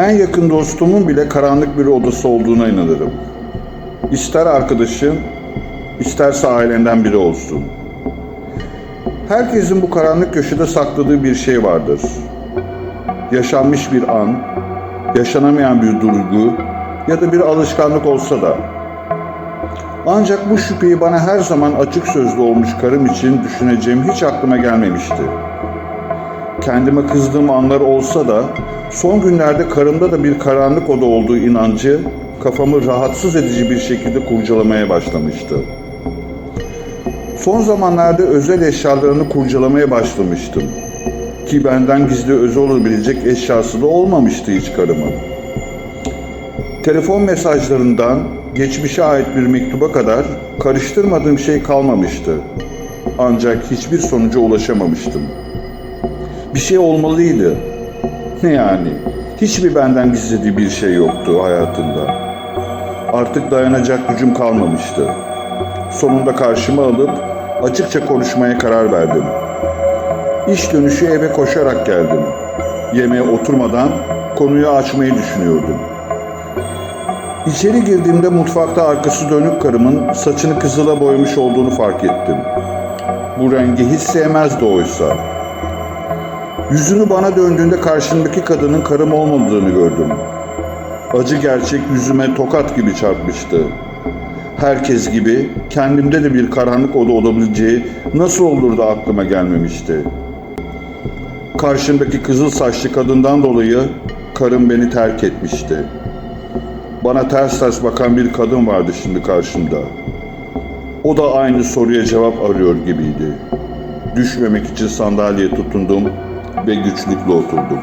En yakın dostumun bile karanlık bir odası olduğuna inanırım. İster arkadaşım, isterse ailenden biri olsun. Herkesin bu karanlık köşede sakladığı bir şey vardır. Yaşanmış bir an, yaşanamayan bir duygu ya da bir alışkanlık olsa da. Ancak bu şüpheyi bana her zaman açık sözlü olmuş karım için düşüneceğim hiç aklıma gelmemişti. Kendime kızdığım anlar olsa da son günlerde karımda da bir karanlık oda olduğu inancı kafamı rahatsız edici bir şekilde kurcalamaya başlamıştı. Son zamanlarda özel eşyalarını kurcalamaya başlamıştım. Ki benden gizli özel olabilecek eşyası da olmamıştı hiç karımın. Telefon mesajlarından geçmişe ait bir mektuba kadar karıştırmadığım şey kalmamıştı. Ancak hiçbir sonuca ulaşamamıştım. Bir şey olmalıydı. Ne yani? Hiçbir benden gizlediği bir şey yoktu hayatında. Artık dayanacak gücüm kalmamıştı. Sonunda karşıma alıp açıkça konuşmaya karar verdim. İş dönüşü eve koşarak geldim. Yemeğe oturmadan konuyu açmayı düşünüyordum. İçeri girdiğimde mutfakta arkası dönük karımın saçını kızıla boyamış olduğunu fark ettim. Bu rengi hiç sevmezdi oysa. Yüzünü bana döndüğünde karşımdaki kadının karım olmadığını gördüm. Acı gerçek yüzüme tokat gibi çarpmıştı. Herkes gibi kendimde de bir karanlık oda olabileceği nasıl olur da aklıma gelmemişti. Karşımdaki kızıl saçlı kadından dolayı karım beni terk etmişti. Bana ters ters bakan bir kadın vardı şimdi karşımda. O da aynı soruya cevap arıyor gibiydi. Düşmemek için sandalyeye tutundum ve güçlükle oturdum.